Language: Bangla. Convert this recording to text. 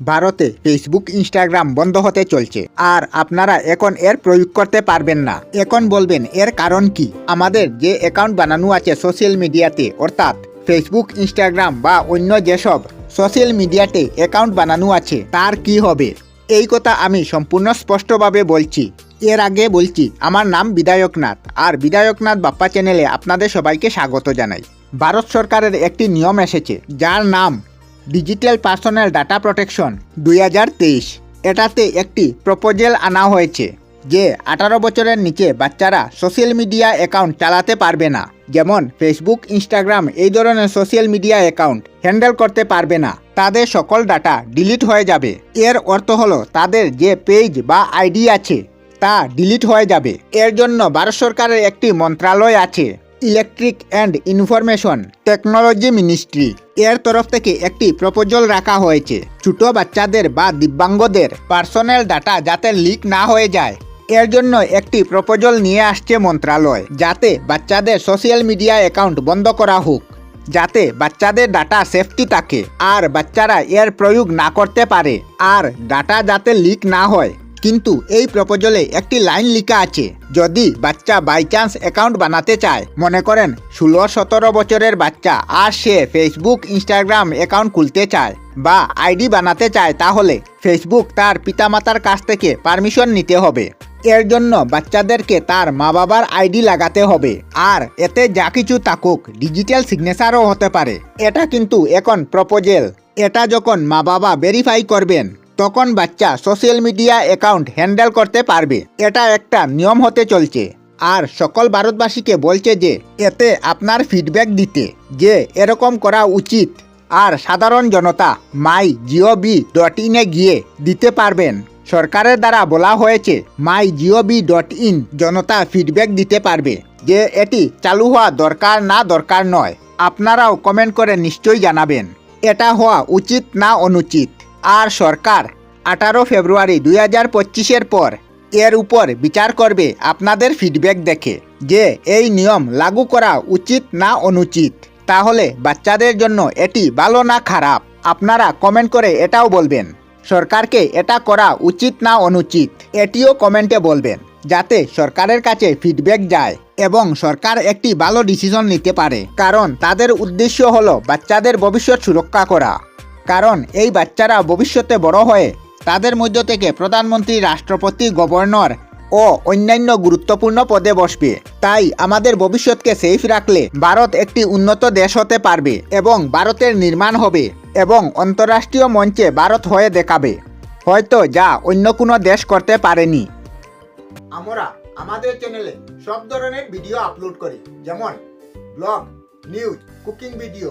ভারতে ফেসবুক ইনস্টাগ্রাম বন্ধ হতে চলছে। আর আপনারা এখন এর প্রয়োগ করতে পারবেন না। এখন বলবেন, এর কারণ কি? আমাদের যে অ্যাকাউন্ট বানানো আছে সোশ্যাল মিডিয়াতে অর্থাৎ ফেসবুক ইনস্টাগ্রাম বা অন্য যেসব সোশ্যাল মিডিয়াতে অ্যাকাউন্ট বানানো আছে, তার কি হবে? এই কথা আমি সম্পূর্ণ স্পষ্টভাবে বলছি। এর আগে বলছি, আমার নাম বিধায়কনাথ আর বিধায়কনাথ বাপ্পা চ্যানেলে আপনাদের সবাইকে স্বাগত জানাই। ভারত সরকারের একটি নিয়ম এসেছে, যার নাম ডিজিটাল পার্সোনাল ডাটা প্রোটেকশন দুই হাজার তেইশ। এটাতে একটি প্রপোজাল আনা হয়েছে যে আঠারো বছরের নিচে বাচ্চারা সোশ্যাল মিডিয়া অ্যাকাউন্ট চালাতে পারবে না। যেমন ফেসবুক, ইনস্টাগ্রাম, এই ধরনের সোশ্যাল মিডিয়া অ্যাকাউন্ট হ্যান্ডেল করতে পারবে না। তাদের সকল ডাটা ডিলিট হয়ে যাবে। এর অর্থ হলো তাদের যে পেজ বা আইডি আছে, তা ডিলিট হয়ে যাবে। এর জন্য ভারত সরকারের একটি মন্ত্রণালয় আছে। Electric and information technology ministry. এর তরফ থেকে একটি প্রপোজাল রাখা হয়েছে। ছোট বাচ্চাদের বা দিব্যাঙ্গদের পার্সোনাল ডাটা যাতে লিক না হয়ে যায়। এর জন্য একটি প্রপোজাল নিয়ে আসছে মন্ত্রণালয় যাতে বাচ্চাদের সোশ্যাল মিডিয়া অ্যাকাউন্ট বন্ধ করা হোক, যাতে বাচ্চাদের ডাটা সেফটি থাকে, আর বাচ্চারা এর প্রয়োগ না করতে পারে, আর ডাটা যাতে লিক না হয়। কিন্তু এই প্রপোজালে একটি লাইন লেখা আছে, যদি বাচ্চা বাই চান্স অ্যাকাউন্ট বানাতে চায়, মনে করেন ষোলো সতেরো বছরের বাচ্চা আর সে ফেসবুক ইনস্টাগ্রাম অ্যাকাউন্ট খুলতে চায় বা আইডি বানাতে চায়, তাহলে ফেসবুক তার পিতামাতার কাছ থেকে পারমিশন নিতে হবে। এর জন্য বাচ্চাদেরকে তার মা বাবার আইডি লাগাতে হবে আর এতে যা কিছু থাকুক ডিজিটাল সিগনেচারও হতে পারে। এটা কিন্তু এখন প্রপোজেল এটা যখন মা বাবা ভেরিফাই করবেন তখন বাচ্চা সোশ্যাল মিডিয়া অ্যাকাউন্ট হ্যান্ডেল করতে পারবে। এটা একটা নিয়ম হতে চলছে। আর সকল ভারতবাসীকে বলছে যে, এতে আপনার ফিডব্যাক দিতে, যে এরকম করা উচিত। আর সাধারণ জনতা মাই জিওবি ডট ইনে গিয়ে দিতে পারবেন। সরকারের দ্বারা বলা হয়েছে মাই জিওবি ডট ইন জনতা ফিডব্যাক দিতে পারবে, যে এটি চালু হওয়া দরকার না দরকার নয়। আপনারাও কমেন্ট করে নিশ্চয়ই জানাবেন। এটা হওয়া উচিত না অনুচিত? আর সরকার আঠারো ফেব্রুয়ারি দুই হাজার পঁচিশের পর এর উপর বিচার করবে আপনাদের ফিডব্যাক দেখে যে এই নিয়ম লাগু করা উচিত না অনুচিত। তাহলে বাচ্চাদের জন্য এটি ভালো না খারাপ? আপনারা কমেন্ট করে এটাও বলবেন। সরকারকে এটা করা উচিত না অনুচিত? এটিও কমেন্টে বলবেন, যাতে সরকারের কাছে ফিডব্যাক যায় এবং সরকার একটি ভালো ডিসিশন নিতে পারে। কারণ তাদের উদ্দেশ্য হলো বাচ্চাদের ভবিষ্যৎ সুরক্ষা করা। কারণ এই বাচ্চারা ভবিষ্যতে বড় হয়ে তাদের মধ্য থেকে প্রধানমন্ত্রী, রাষ্ট্রপতি, গভর্নর ও অন্যান্য গুরুত্বপূর্ণ পদে বসবে। তাই আমাদের ভবিষ্যৎকে সেফ রাখলে ভারত একটি উন্নত দেশ হতে পারবে এবং ভারতের নির্মাণ হবে এবং অন্তর্রাষ্ট্রীয় মঞ্চে ভারত হয়ে দেখাবে। হয়তো যা অন্য কোনো দেশ করতে পারেনি। আমরা আমাদের চ্যানেলে সব ধরনের ভিডিও আপলোড করি। যেমন ব্লগ নিউজ কুকিং ভিডিও